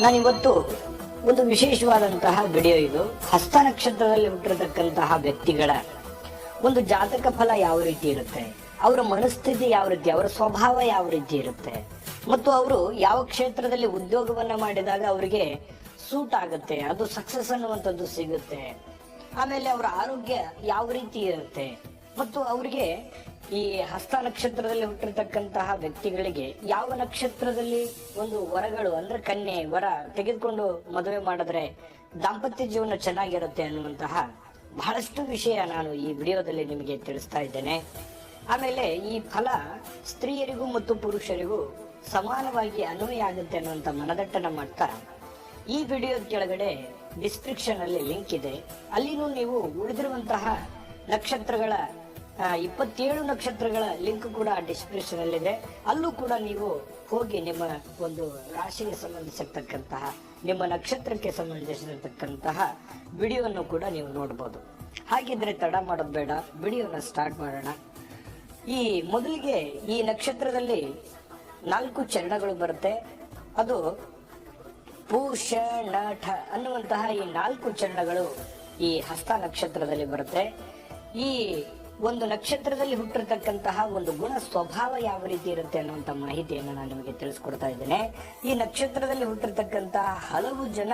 ನಾನಿವತ್ತು ಒಂದು ವಿಶೇಷವಾದಂತಹ ವಿಡಿಯೋ ಇದು. ಹಸ್ತ ನಕ್ಷತ್ರದಲ್ಲಿ ಹುಟ್ಟಿರತಕ್ಕಂತಹ ವ್ಯಕ್ತಿಗಳ ಒಂದು ಜಾತಕ ಫಲ ಯಾವ ರೀತಿ ಇರುತ್ತೆ? ಅವರ ಮನಸ್ಥಿತಿ ಯಾವ ರೀತಿ? ಅವರ ಸ್ವಭಾವ ಯಾವ ರೀತಿ ಇರುತ್ತೆ? ಮತ್ತು ಅವರು ಯಾವ ಕ್ಷೇತ್ರದಲ್ಲಿ ಉದ್ಯೋಗವನ್ನ ಮಾಡಿದಾಗ ಅವರಿಗೆ ಸೂಟ್ ಆಗುತ್ತೆ, ಅದು ಸಕ್ಸಸ್ ಅನ್ನುವಂಥದ್ದು ಸಿಗುತ್ತೆ. ಆಮೇಲೆ ಅವರ ಆರೋಗ್ಯ ಯಾವ ರೀತಿ ಇರುತ್ತೆ? ಮತ್ತು ಅವರಿಗೆ ಈ ಹಸ್ತ ನಕ್ಷತ್ರದಲ್ಲಿ ಹುಟ್ಟಿರ್ತಕ್ಕಂತಹ ವ್ಯಕ್ತಿಗಳಿಗೆ ಯಾವ ನಕ್ಷತ್ರದಲ್ಲಿ ಒಂದು ವರಗಳು, ಅಂದ್ರೆ ಕನ್ಯೆ, ವರ ತೆಗೆದುಕೊಂಡು ಮದುವೆ ಮಾಡಿದ್ರೆ ದಾಂಪತ್ಯ ಜೀವನ ಚೆನ್ನಾಗಿರುತ್ತೆ ಅನ್ನುವಂತಹ ಬಹಳಷ್ಟು ವಿಷಯ ನಾನು ಈ ವಿಡಿಯೋದಲ್ಲಿ ನಿಮಗೆ ತಿಳಿಸ್ತಾ ಇದ್ದೇನೆ. ಆಮೇಲೆ ಈ ಫಲ ಸ್ತ್ರೀಯರಿಗೂ ಮತ್ತು ಪುರುಷರಿಗೂ ಸಮಾನವಾಗಿ ಅನ್ವಯ ಆಗುತ್ತೆ ಅನ್ನುವಂಥ ಮನದಟ್ಟನ ಮಾಡ್ತಾ ಈ ವಿಡಿಯೋದ ಕೆಳಗಡೆ ಡಿಸ್ಕ್ರಿಪ್ಷನ್ ಅಲ್ಲಿ ಲಿಂಕ್ ಇದೆ. ಅಲ್ಲಿನೂ ನೀವು ಉಳಿದಿರುವಂತಹ ನಕ್ಷತ್ರಗಳ ಇಪ್ಪತ್ತೇಳು ನಕ್ಷತ್ರಗಳ ಲಿಂಕ್ ಕೂಡ ಡಿಸ್ಕ್ರಿಪ್ಷನ್ ಅಲ್ಲಿದೆ ಅಲ್ಲೂ ಕೂಡ ನೀವು ಹೋಗಿ ನಿಮ್ಮ ಒಂದು ರಾಶಿಗೆ ಸಂಬಂಧಿಸಿರ್ತಕ್ಕಂತಹ, ನಿಮ್ಮ ನಕ್ಷತ್ರಕ್ಕೆ ಸಂಬಂಧಿಸಿರತಕ್ಕಂತಹ ವಿಡಿಯೋವನ್ನು ಕೂಡ ನೀವು ನೋಡ್ಬೋದು. ಹಾಗಿದ್ರೆ ತಡ ಮಾಡೋದು ಬೇಡ, ವಿಡಿಯೋನ ಸ್ಟಾರ್ಟ್ ಮಾಡೋಣ. ಈ ಮೊದಲಿಗೆ ಈ ನಕ್ಷತ್ರದಲ್ಲಿ ನಾಲ್ಕು ಚರಣಗಳು ಬರುತ್ತೆ. ಅದು ಪೂಷಣಠ ಅನ್ನುವಂತಹ ಈ ನಾಲ್ಕು ಚರಣಗಳು ಈ ಹಸ್ತ ನಕ್ಷತ್ರದಲ್ಲಿ ಬರುತ್ತೆ. ಈ ಒಂದು ನಕ್ಷತ್ರದಲ್ಲಿ ಹುಟ್ಟಿರ್ತಕ್ಕಂತಹ ಒಂದು ಗುಣ ಸ್ವಭಾವ ಯಾವ ರೀತಿ ಇರುತ್ತೆ ಅನ್ನುವಂಥ ಮಾಹಿತಿಯನ್ನು ನಾನು ನಿಮಗೆ ತಿಳಿಸ್ಕೊಡ್ತಾ ಇದ್ದೇನೆ. ಈ ನಕ್ಷತ್ರದಲ್ಲಿ ಹುಟ್ಟಿರ್ತಕ್ಕಂತಹ ಹಲವು ಜನ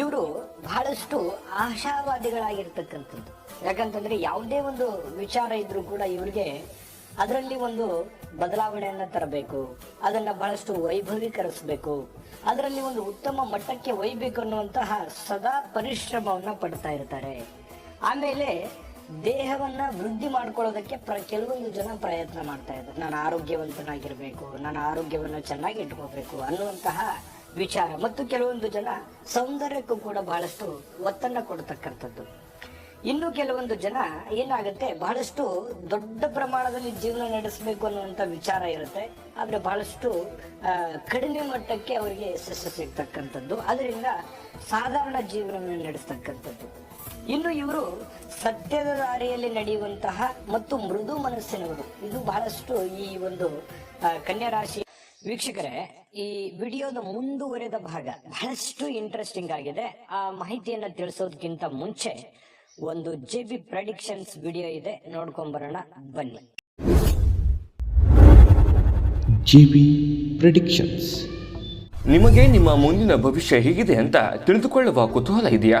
ಇವರು ಬಹಳಷ್ಟು ಆಶಾವಾದಿಗಳಾಗಿರ್ತಕ್ಕಂಥದ್ದು. ಯಾಕಂತಂದ್ರೆ ಯಾವುದೇ ಒಂದು ವಿಚಾರ ಇದ್ರೂ ಕೂಡ ಇವರಿಗೆ ಅದರಲ್ಲಿ ಒಂದು ಬದಲಾವಣೆಯನ್ನು ತರಬೇಕು, ಅದನ್ನ ಬಹಳಷ್ಟು ವೈಭವೀಕರಿಸಬೇಕು, ಅದರಲ್ಲಿ ಒಂದು ಉತ್ತಮ ಮಟ್ಟಕ್ಕೆ ಒಯ್ಬೇಕು ಅನ್ನುವಂತಹ ಸದಾ ಪರಿಶ್ರಮವನ್ನ ಪಡ್ತಾ ಇರ್ತಾರೆ. ಆಮೇಲೆ ದೇಹವನ್ನ ವೃದ್ಧಿ ಮಾಡ್ಕೊಳ್ಳೋದಕ್ಕೆ ಪ್ರ, ಕೆಲವೊಂದು ಜನ ಪ್ರಯತ್ನ ಮಾಡ್ತಾ ಇದ್ದಾರೆ. ನಾನು ಆರೋಗ್ಯವಂತನಾಗಿರ್ಬೇಕು ನಾನು ಆರೋಗ್ಯವನ್ನ ಚೆನ್ನಾಗಿ ಇಟ್ಕೋಬೇಕು ಅನ್ನುವಂತಹ ವಿಚಾರ. ಮತ್ತು ಕೆಲವೊಂದು ಜನ ಸೌಂದರ್ಯಕ್ಕೂ ಕೂಡ ಬಹಳಷ್ಟು ಒತ್ತನ್ನ ಕೊಡ್ತಕ್ಕಂಥದ್ದು. ಇನ್ನು ಕೆಲವೊಂದು ಜನ ಏನಾಗುತ್ತೆ, ಬಹಳಷ್ಟು ದೊಡ್ಡ ಪ್ರಮಾಣದಲ್ಲಿ ಜೀವನ ನಡೆಸಬೇಕು ಅನ್ನುವಂಥ ವಿಚಾರ ಇರುತ್ತೆ. ಆದರೆ ಬಹಳಷ್ಟು ಕಡಿಮೆ ಮಟ್ಟಕ್ಕೆ ಅವರಿಗೆ ಯಶಸ್ಸು ಸಿಗ್ತಕ್ಕಂಥದ್ದು. ಅದರಿಂದ ಸಾಧಾರಣ ಜೀವನವನ್ನು ನಡೆಸ್ತಕ್ಕಂಥದ್ದು. ಇನ್ನು ಇವರು ಸತ್ಯದ ದಾರಿಯಲ್ಲಿ ನಡೆಯುವಂತಹ ಮತ್ತು ಮೃದು ಮನಸ್ಸಿನವರು. ಇದು ಬಹಳಷ್ಟು ಈ ಒಂದು ಕನ್ಯಾ ರಾಶಿ ವೀಕ್ಷಕರೇ ಈ ವಿಡಿಯೋದ ಮುಂದುವರೆದ ಭಾಗ ಬಹಳಷ್ಟು ಇಂಟ್ರೆಸ್ಟಿಂಗ್ ಆಗಿದೆ. ಆ ಮಾಹಿತಿಯನ್ನ ತಿಳಿಸೋದಕ್ಕಿಂತ ಮುಂಚೆ ಒಂದು ಜೆ ಬಿ ಪ್ರಡಿಕ್ಷನ್ಸ್ ವಿಡಿಯೋ ಇದೆ. ನೋಡ್ಕೊಂಬರೋಣ ಬನ್ನಿ. ಜಿಬಿ ಪ್ರಿಡಿಕ್ಷನ್ಸ್ ನಿಮಗೆ ನಿಮ್ಮ ಮುಂದಿನ ಭವಿಷ್ಯ ಹೇಗಿದೆ ಅಂತ ತಿಳಿದುಕೊಳ್ಳುವ ಕುತೂಹಲ ಇದೆಯಾ?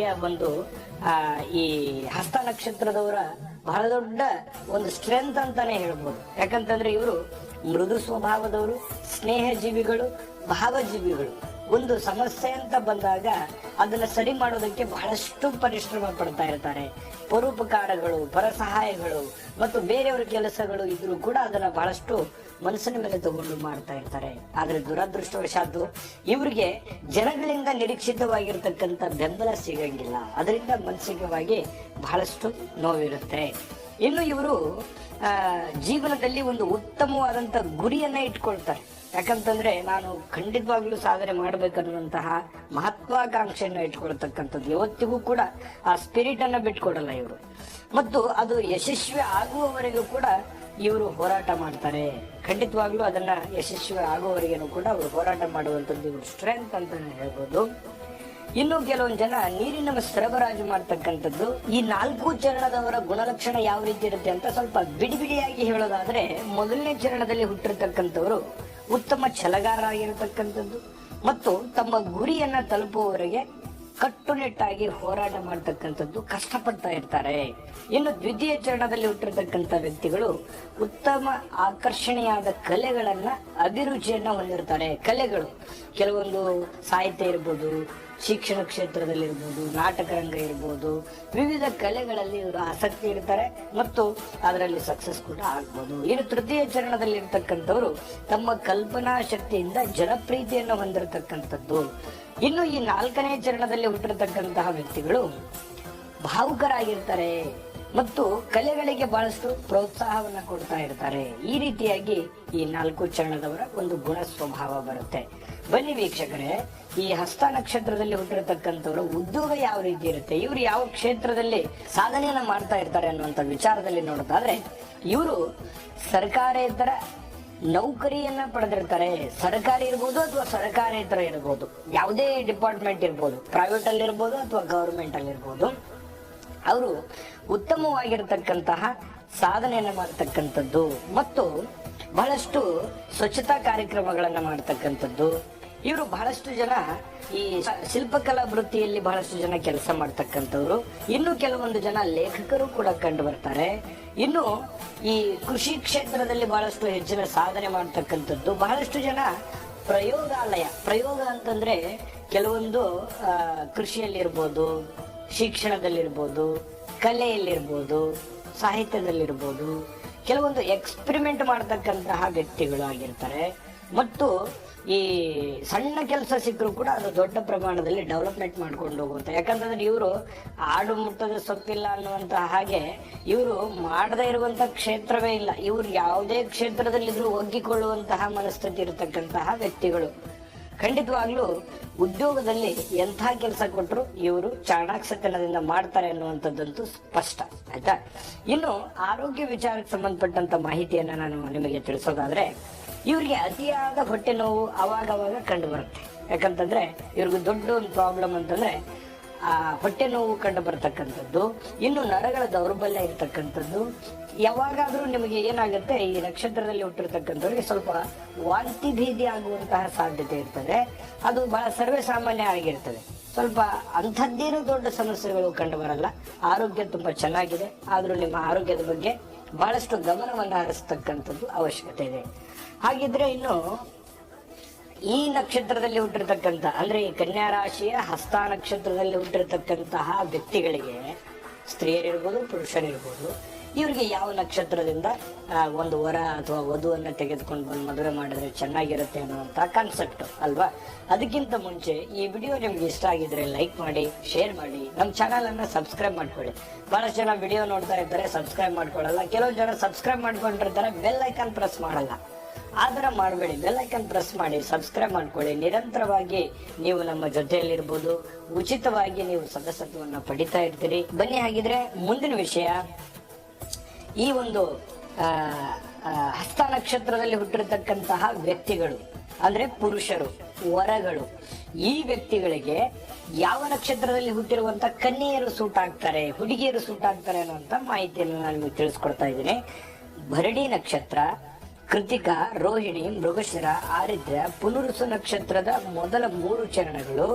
ಒಂದು ಈ ಹಸ್ತ ನಕ್ಷತ್ರದವರ ಬಹಳ ದೊಡ್ಡ ಒಂದು ಸ್ಟ್ರೆಂತ್ ಅಂತಾನೆ ಹೇಳ್ಬೋದು. ಯಾಕಂತಂದ್ರೆ ಇವರು ಮೃದು ಸ್ವಭಾವದವರು ಸ್ನೇಹ ಜೀವಿಗಳು ಭಾವಜೀವಿಗಳು. ಒಂದು ಸಮಸ್ಯೆ ಅಂತ ಬಂದಾಗ ಅದನ್ನ ಸರಿ ಮಾಡೋದಕ್ಕೆ ಬಹಳಷ್ಟು ಪರಿಶ್ರಮ ಪಡ್ತಾ ಇರ್ತಾರೆ. ಪರೋಪಕಾರಗಳು ಪರಸಹಾಯಗಳು ಮತ್ತು ಬೇರೆಯವರ ಕೆಲಸಗಳು ಇದ್ರೂ ಕೂಡ ಅದನ್ನ ಬಹಳಷ್ಟು ಮನಸ್ಸಿನ ಮೇಲೆ ತಗೊಂಡು ಮಾಡ್ತಾ ಇರ್ತಾರೆ. ಆದ್ರೆ ದುರದೃಷ್ಟವಶಾದ್ದು ಇವರಿಗೆ ಜನಗಳಿಂದ ನಿರೀಕ್ಷಿತವಾಗಿರ್ತಕ್ಕಂಥ ಬೆಂಬಲ ಸಿಗಂಗಿಲ್ಲ. ಅದರಿಂದ ಮಾನಸಿಕವಾಗಿ ಬಹಳಷ್ಟು ನೋವಿರುತ್ತೆ. ಇನ್ನು ಇವರು ಜೀವನದಲ್ಲಿ ಒಂದು ಉತ್ತಮವಾದಂತ ಗುರಿಯನ್ನ ಇಟ್ಕೊಳ್ತಾರೆ. ಯಾಕಂತಂದ್ರೆ ನಾನು ಖಂಡಿತವಾಗ್ಲೂ ಸಾಧನೆ ಮಾಡ್ಬೇಕನ್ನುವಂತಹ ಮಹತ್ವಾಕಾಂಕ್ಷೆಯನ್ನು ಇಟ್ಕೊಳ್ತಕ್ಕಂಥದ್ದು ಯಾವತ್ತಿಗೂ ಕೂಡ ಆ ಸ್ಪಿರಿಟ್ ಅನ್ನ ಬಿಟ್ಕೊಡಲ್ಲ ಇವರು. ಮತ್ತು ಅದು ಯಶಸ್ವಿ ಆಗುವವರೆಗೂ ಕೂಡ ಇವರು ಹೋರಾಟ ಮಾಡ್ತಾರೆ. ಖಂಡಿತವಾಗ್ಲೂ ಅದನ್ನ ಯಶಸ್ವಿ ಆಗೋವರೆಗೂ ಕೂಡ ಅವರು ಹೋರಾಟ ಮಾಡುವಂಥದ್ದು ಇವರು ಸ್ಟ್ರೆಂತ್ ಅಂತ ಹೇಳ್ಬೋದು. ಇನ್ನು ಕೆಲವೊಂದು ಜನ ನೀರಿನ ಸರಬರಾಜು ಮಾಡ್ತಕ್ಕಂಥದ್ದು, ಈ ನಾಲ್ಕು ಚರಣದವರ ಗುಣಲಕ್ಷಣ ಯಾವ ರೀತಿ ಇರುತ್ತೆ ಅಂತ ಸ್ವಲ್ಪ ಬಿಡಿ ಬಿಡಿಯಾಗಿ ಹೇಳೋದಾದ್ರೆ, ಮೊದಲನೇ ಚರಣದಲ್ಲಿ ಹುಟ್ಟಿರ್ತಕ್ಕಂಥವರು ಉತ್ತಮ ಛಲಗಾರರಾಗಿರತಕ್ಕಂಥದ್ದು ಮತ್ತು ತಮ್ಮ ಗುರಿಯನ್ನ ತಲುಪುವವರೆಗೆ ಕಟ್ಟುನಿಟ್ಟಾಗಿ ಹೋರಾಟ ಮಾಡ್ತಕ್ಕಂಥದ್ದು ಕಷ್ಟಪಡ್ತಾ ಇರ್ತಾರೆ. ಇನ್ನು ದ್ವಿತೀಯ ಚರಣದಲ್ಲಿ ಹುಟ್ಟಿರ್ತಕ್ಕಂಥ ವ್ಯಕ್ತಿಗಳು ಉತ್ತಮ ಆಕರ್ಷಣೀಯಾದ ಕಲೆಗಳನ್ನ ಅಭಿರುಚಿಯನ್ನ ಹೊಂದಿರ್ತಾರೆ. ಕಲೆಗಳು ಕೆಲವೊಂದು ಸಾಹಿತ್ಯ ಇರ್ಬೋದು, ಶಿಕ್ಷಣ ಕ್ಷೇತ್ರದಲ್ಲಿರ್ಬೋದು, ನಾಟಕ ರಂಗ ಇರ್ಬೋದು, ವಿವಿಧ ಕಲೆಗಳಲ್ಲಿ ಇವರು ಆಸಕ್ತಿ ಇರ್ತಾರೆ ಮತ್ತು ಅದರಲ್ಲಿ ಸಕ್ಸಸ್ ಕೂಡ ಆಗ್ಬೋದು. ಇನ್ನು ತೃತೀಯ ಚರಣದಲ್ಲಿ ಇರ್ತಕ್ಕಂಥವ್ರು ತಮ್ಮ ಕಲ್ಪನಾ ಶಕ್ತಿಯಿಂದ ಜನಪ್ರೀತಿಯನ್ನು ಹೊಂದಿರತಕ್ಕಂಥದ್ದು. ಇನ್ನು ಈ ನಾಲ್ಕನೇ ಚರಣದಲ್ಲಿ ಹುಟ್ಟಿರತಕ್ಕಂತಹ ವ್ಯಕ್ತಿಗಳು ಭಾವುಕರಾಗಿರ್ತಾರೆ ಮತ್ತು ಕಲೆಗಳಿಗೆ ಬಹಳಷ್ಟು ಪ್ರೋತ್ಸಾಹವನ್ನು ಕೊಡ್ತಾ ಇರ್ತಾರೆ. ಈ ರೀತಿಯಾಗಿ ಈ ನಾಲ್ಕು ಚರಣದವರ ಒಂದು ಗುಣ ಸ್ವಭಾವ ಬರುತ್ತೆ. ಬನ್ನಿ ವೀಕ್ಷಕರೇ, ಈ ಹಸ್ತ ನಕ್ಷತ್ರದಲ್ಲಿ ಹುಟ್ಟಿರತಕ್ಕಂಥವ್ರ ಉದ್ಯೋಗ ಯಾವ ರೀತಿ ಇರುತ್ತೆ, ಇವರು ಯಾವ ಕ್ಷೇತ್ರದಲ್ಲಿ ಸಾಧನೆಯನ್ನು ಮಾಡ್ತಾ ಇರ್ತಾರೆ ಅನ್ನುವಂಥ ವಿಚಾರದಲ್ಲಿ ನೋಡೋದಾದ್ರೆ, ಇವರು ಸರ್ಕಾರೇತರ ನೌಕರಿಯನ್ನ ಪಡೆದಿರ್ತಾರೆ. ಸರ್ಕಾರಿ ಇರ್ಬೋದು ಅಥವಾ ಸರ್ಕಾರೇತರ ಇರ್ಬೋದು. ಯಾವುದೇ ಡಿಪಾರ್ಟ್ಮೆಂಟ್ ಇರ್ಬೋದು. ಪ್ರೈವೇಟ್ ಅಲ್ಲಿ ಇರ್ಬೋದು ಅಥವಾ ಗವರ್ಮೆಂಟ್ ಅಲ್ಲಿ ಇರ್ಬೋದು. ಅವರು ಉತ್ತಮವಾಗಿರ್ತಕ್ಕಂತಹ ಸಾಧನೆಯನ್ನು ಮಾಡ್ತಕ್ಕಂಥದ್ದು. ಮತ್ತು ಬಹಳಷ್ಟು ಸ್ವಚ್ಛತಾ ಕಾರ್ಯಕ್ರಮಗಳನ್ನು ಮಾಡ್ತಕ್ಕಂಥದ್ದು. ಇವರು ಬಹಳಷ್ಟು ಜನ ಈ ಶಿಲ್ಪಕಲಾ ವೃತ್ತಿಯಲ್ಲಿ ಬಹಳಷ್ಟು ಜನ ಕೆಲಸ ಮಾಡ್ತಕ್ಕಂಥವ್ರು. ಇನ್ನು ಕೆಲವೊಂದು ಜನ ಲೇಖಕರು ಕೂಡ ಕಂಡು ಬರ್ತಾರೆ. ಇನ್ನು ಈ ಕೃಷಿ ಕ್ಷೇತ್ರದಲ್ಲಿ ಬಹಳಷ್ಟು ಹೆಚ್ಚಿನ ಸಾಧನೆ ಮಾಡ್ತಕ್ಕಂಥದ್ದು ಬಹಳಷ್ಟು ಜನ ಪ್ರಯೋಗಾಲಯ. ಪ್ರಯೋಗ ಅಂತಂದ್ರೆ ಕೆಲವೊಂದು ಕೃಷಿಯಲ್ಲಿರ್ಬೋದು, ಶಿಕ್ಷಣದಲ್ಲಿರ್ಬೋದು, ಕಲೆಯಲ್ಲಿರ್ಬೋದು, ಸಾಹಿತ್ಯದಲ್ಲಿರ್ಬೋದು. ಕೆಲವೊಂದು ಎಕ್ಸ್ಪೆರಿಮೆಂಟ್ ಮಾಡತಕ್ಕಂತಹ ವ್ಯಕ್ತಿಗಳು ಆಗಿರ್ತಾರೆ ಮತ್ತು ಈ ಸಣ್ಣ ಕೆಲಸ ಸಿಕ್ಕರೂ ಕೂಡ ಅದು ದೊಡ್ಡ ಪ್ರಮಾಣದಲ್ಲಿ ಡೆವಲಪ್ಮೆಂಟ್ ಮಾಡ್ಕೊಂಡು ಹೋಗುತ್ತೆ ಯಾಕಂತಂದ್ರೆ ಇವರು ಆಡು ಮುಟ್ಟದ ಸೊಪ್ಪಿಲ್ಲ ಅನ್ನುವಂತಹ ಹಾಗೆ ಇವರು ಮಾಡದೇ ಇರುವಂತಹ ಕ್ಷೇತ್ರವೇ ಇಲ್ಲ. ಇವರು ಯಾವುದೇ ಕ್ಷೇತ್ರದಲ್ಲಿದ್ರು ಒಗ್ಗಿಕೊಳ್ಳುವಂತಹ ಮನಸ್ಥಿತಿ ಇರತಕ್ಕಂತಹ ವ್ಯಕ್ತಿಗಳು. ಖಂಡಿತವಾಗ್ಲೂ ಉದ್ಯೋಗದಲ್ಲಿ ಎಂಥ ಕೆಲಸ ಕೊಟ್ಟರು ಇವರು ಚಾಣಾಕ್ಷತನದಿಂದ ಮಾಡ್ತಾರೆ ಅನ್ನುವಂಥದ್ದಂತೂ ಸ್ಪಷ್ಟ, ಆಯ್ತಾ? ಇನ್ನು ಆರೋಗ್ಯ ವಿಚಾರಕ್ಕೆ ಸಂಬಂಧಪಟ್ಟಂತ ಮಾಹಿತಿಯನ್ನ ನಾನು ನಿಮಗೆ ತಿಳಿಸೋದಾದ್ರೆ ಇವರಿಗೆ ಅತಿಯಾದ ಹೊಟ್ಟೆ ನೋವು ಅವಾಗ ಕಂಡು ಬರುತ್ತೆ ಯಾಕಂತಂದ್ರೆ ಇವ್ರಿಗೆ ದೊಡ್ಡ ಒಂದು ಪ್ರಾಬ್ಲಮ್ ಅಂತಂದ್ರೆ, ಆ ಹೊಟ್ಟೆ ನೋವು ಕಂಡು ಬರ್ತಕ್ಕಂಥದ್ದು ಇನ್ನು ನರಗಳ ದೌರ್ಬಲ್ಯ ಇರ್ತಕ್ಕಂಥದ್ದು, ಯಾವಾಗಾದರೂ ನಿಮಗೆ ಏನಾಗುತ್ತೆ, ಈ ನಕ್ಷತ್ರದಲ್ಲಿ ಹುಟ್ಟಿರ್ತಕ್ಕಂಥವ್ರಿಗೆ ಸ್ವಲ್ಪ ವಾಂತಿ ಭೀತಿ ಆಗುವಂತಹ ಸಾಧ್ಯತೆ ಇರ್ತದೆ. ಅದು ಬಹಳ ಸರ್ವೇ ಸಾಮಾನ್ಯ ಆಗಿರ್ತದೆ. ಸ್ವಲ್ಪ ಅಂಥದ್ದೇನು ದೊಡ್ಡ ಸಮಸ್ಯೆಗಳು ಕಂಡು ಬರಲ್ಲ ಆರೋಗ್ಯ ತುಂಬಾ ಚೆನ್ನಾಗಿದೆ. ಆದರೂ ನಿಮ್ಮ ಆರೋಗ್ಯದ ಬಗ್ಗೆ ಬಹಳಷ್ಟು ಗಮನವನ್ನು ಹರಿಸ್ತಕ್ಕಂಥದ್ದು ಅವಶ್ಯಕತೆ ಇದೆ. ಹಾಗಿದ್ರೆ ಇನ್ನು ಈ ನಕ್ಷತ್ರದಲ್ಲಿ ಹುಟ್ಟಿರ್ತಕ್ಕಂಥ, ಅಂದ್ರೆ ಈ ಕನ್ಯಾ ರಾಶಿಯ ಹಸ್ತ ನಕ್ಷತ್ರದಲ್ಲಿ ಹುಟ್ಟಿರ್ತಕ್ಕಂತಹ ವ್ಯಕ್ತಿಗಳಿಗೆ, ಸ್ತ್ರೀಯರಿರ್ಬೋದು, ಪುರುಷರಿರ್ಬೋದು, ಇವರಿಗೆ ಯಾವ ನಕ್ಷತ್ರದಿಂದ ಒಂದು ವರ ಅಥವಾ ವಧುವನ್ನು ತೆಗೆದುಕೊಂಡು ಬಂದು ಮದುವೆ ಮಾಡಿದ್ರೆ ಚೆನ್ನಾಗಿರುತ್ತೆ ಅನ್ನುವಂಥ ಕಾನ್ಸೆಪ್ಟ್ ಅಲ್ವಾ? ಅದಕ್ಕಿಂತ ಮುಂಚೆ ಈ ವಿಡಿಯೋ ನಿಮ್ಗೆ ಇಷ್ಟ ಆಗಿದ್ರೆ ಲೈಕ್ ಮಾಡಿ ಶೇರ್ ಮಾಡಿ, ನಮ್ಮ ಚಾನಲನ್ನು ಸಬ್ಸ್ಕ್ರೈಬ್ ಮಾಡ್ಕೊಳ್ಳಿ. ಬಹಳಷ್ಟು ಜನ ವಿಡಿಯೋ ನೋಡ್ತಾ ಇದ್ದಾರೆ ಸಬ್ಸ್ಕ್ರೈಬ್ ಮಾಡ್ಕೊಳ್ಳಲ್ಲ. ಕೆಲವು ಜನ ಸಬ್ಸ್ಕ್ರೈಬ್ ಮಾಡ್ಕೊಂಡಿರ್ತಾರೆ ಬೆಲ್ ಐಕಾನ್ ಪ್ರೆಸ್ ಮಾಡಲ್ಲ. ಆತರ ಮಾಡಬೇಡಿ. ಬೆಲ್ ಐಕನ್ ಪ್ರೆಸ್ ಮಾಡಿ ಸಬ್ಸ್ಕ್ರೈಬ್ ಮಾಡ್ಕೊಳ್ಳಿ. ನಿರಂತರವಾಗಿ ನೀವು ನಮ್ಮ ಜೊತೆಯಲ್ಲಿರ್ಬೋದು. ಉಚಿತವಾಗಿ ನೀವು ಸದಸ್ಯತ್ವವನ್ನು ಪಡಿತಾ ಇರ್ತೀರಿ. ಬನ್ನಿ ಹಾಗಿದ್ರೆ ಮುಂದಿನ ವಿಷಯ. ಈ ಒಂದು ಹಸ್ತ ನಕ್ಷತ್ರದಲ್ಲಿ ಹುಟ್ಟಿರತಕ್ಕಂತಹ ವ್ಯಕ್ತಿಗಳು, ಅಂದ್ರೆ ಪುರುಷರು, ವರಗಳು, ಈ ವ್ಯಕ್ತಿಗಳಿಗೆ ಯಾವ ನಕ್ಷತ್ರದಲ್ಲಿ ಹುಟ್ಟಿರುವಂತ ಕನ್ಯೆಯರು ಸೂಟ್ ಆಗ್ತಾರೆ, ಹುಡುಗಿಯರು ಸೂಟ್ ಆಗ್ತಾರೆ ಅನ್ನುವಂತ ಮಾಹಿತಿಯನ್ನು ನಾನು ನಿಮಗೆ ತಿಳಿಸ್ಕೊಡ್ತಾ ಇದ್ದೀನಿ. ಭರಡಿ ನಕ್ಷತ್ರ ಕೃತಿಕ, ರೋಹಿಣಿ, ಮೃಗಶಿರ ಆರಿದ್ರ ಪುನರುಸು ನಕ್ಷತ್ರದ ಮೊದಲ ಮೂರು ಚರಣಗಳು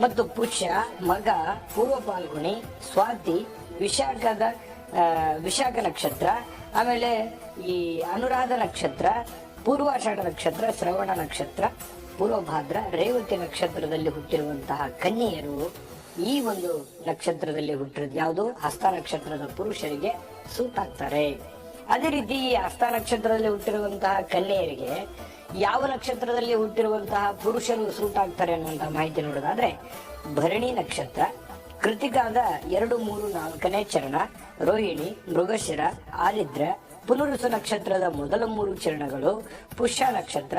ಮತ್ತು ಪುಷ್ಯ, ಮಗ, ಪೂರ್ವ ಪಾಲ್ಗುಣಿ, ಸ್ವಾತಿ, ವಿಶಾಖದ ವಿಶಾಖ ನಕ್ಷತ್ರ, ಆಮೇಲೆ ಈ ಅನುರಾಧ ನಕ್ಷತ್ರ, ಪೂರ್ವಾಷಾಢ ನಕ್ಷತ್ರ, ಶ್ರವಣ ನಕ್ಷತ್ರ, ಪೂರ್ವಭಾದ್ರ, ರೇವತಿ ನಕ್ಷತ್ರದಲ್ಲಿ ಹುಟ್ಟಿರುವಂತಹ ಕನ್ಯೆಯರು ಈ ಒಂದು ನಕ್ಷತ್ರದಲ್ಲಿ ಹುಟ್ಟಿರೋದು ಯಾವುದು? ಹಸ್ತ ನಕ್ಷತ್ರದ ಪುರುಷರಿಗೆ ಸೂಟ್ ಆಗ್ತಾರೆ ಅದೇ ರೀತಿ ಈ ಹಸ್ತ ನಕ್ಷತ್ರದಲ್ಲಿ ಹುಟ್ಟಿರುವಂತಹ ಕನ್ಯೆಯರಿಗೆ ಯಾವ ನಕ್ಷತ್ರದಲ್ಲಿ ಹುಟ್ಟಿರುವಂತಹ ಪುರುಷರು ಸೂಟ್ ಆಗ್ತಾರೆ ಅನ್ನುವಂತಹ ಮಾಹಿತಿ ನೋಡೋದಾದ್ರೆ ಭರಣಿ ನಕ್ಷತ್ರ, ಕೃತಿಕಾದ ಎರಡು ಮೂರು ನಾಲ್ಕನೇ ಚರಣ, ರೋಹಿಣಿ, ಮೃಗಶಿರ ಆಲಿದ್ರ ಪುನರುಸು ನಕ್ಷತ್ರದ ಮೊದಲ ಮೂರು ಚರಣಗಳು ಪುಷ್ಯ ನಕ್ಷತ್ರ,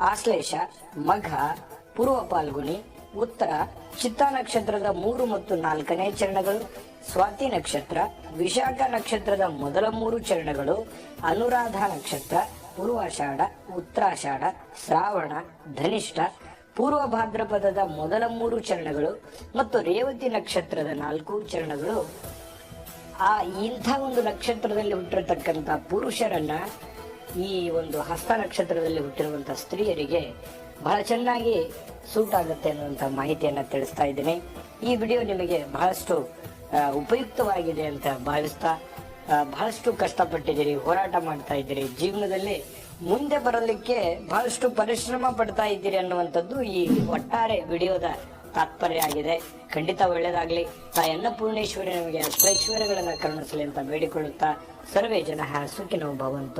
ಆಶ್ಲೇಷ, ಮಘ, ಪೂರ್ವ ಪಾಲ್ಗುಣಿ, ಉತ್ತರ, ಚಿತ್ತ ನಕ್ಷತ್ರದ ಮೂರು ಮತ್ತು ನಾಲ್ಕನೇ ಚರಣಗಳು ಸ್ವಾತಿ ನಕ್ಷತ್ರ, ವಿಶಾಖ ನಕ್ಷತ್ರದ ಮೊದಲ ಮೂರು ಚರಣಗಳು, ಅನುರಾಧ ನಕ್ಷತ್ರ, ಪೂರ್ವಾಷಾಢ, ಉತ್ತರಾಷಾಢ, ಶ್ರಾವಣ, ಧನಿಷ್ಠ, ಪೂರ್ವ ಭಾದ್ರಪದದ ಮೊದಲ ಮೂರು ಚರಣಗಳು ಮತ್ತು ರೇವತಿ ನಕ್ಷತ್ರದ ನಾಲ್ಕು ಚರಣಗಳು. ಆ ಇಂಥ ಒಂದು ನಕ್ಷತ್ರದಲ್ಲಿ ಹುಟ್ಟಿರತಕ್ಕಂಥ ಪುರುಷರನ್ನ ಈ ಒಂದು ಹಸ್ತ ನಕ್ಷತ್ರದಲ್ಲಿ ಹುಟ್ಟಿರುವಂಥ ಸ್ತ್ರೀಯರಿಗೆ ಬಹಳ ಚೆನ್ನಾಗಿ ಸೂಟ್ ಆಗುತ್ತೆ ಅನ್ನುವಂಥ ಮಾಹಿತಿಯನ್ನು ತಿಳಿಸ್ತಾ ಇದ್ದೀನಿ. ಈ ವಿಡಿಯೋ ನಿಮಗೆ ಬಹಳಷ್ಟು ಉಪಯುಕ್ತವಾಗಿದೆ ಅಂತ ಭಾವಿಸ್ತಾ ಬಹಳಷ್ಟು ಕಷ್ಟಪಟ್ಟಿದ್ದೀರಿ, ಹೋರಾಟ ಮಾಡ್ತಾ ಇದ್ದೀರಿ. ಜೀವನದಲ್ಲಿ ಮುಂದೆ ಬರಲಿಕ್ಕೆ ಬಹಳಷ್ಟು ಪರಿಶ್ರಮ ಪಡ್ತಾ ಇದ್ದೀರಿ ಅನ್ನುವಂಥದ್ದು ಈ ಒಟ್ಟಾರೆ ವಿಡಿಯೋದ ತಾತ್ಪರ್ಯ ಆಗಿದೆ. ಖಂಡಿತ ಒಳ್ಳೇದಾಗ್ಲಿ. ತಾಯಿ ಅನ್ನಪೂರ್ಣೇಶ್ವರಿ ನಮಗೆ ಐಶ್ವರ್ಯಗಳನ್ನು ಕರುಣಿಸಲಿ ಅಂತ ಬೇಡಿಕೊಳ್ಳುತ್ತಾ ಸರ್ವೇ ಜನ ಸುಖಿನೋ ಭವಂತು.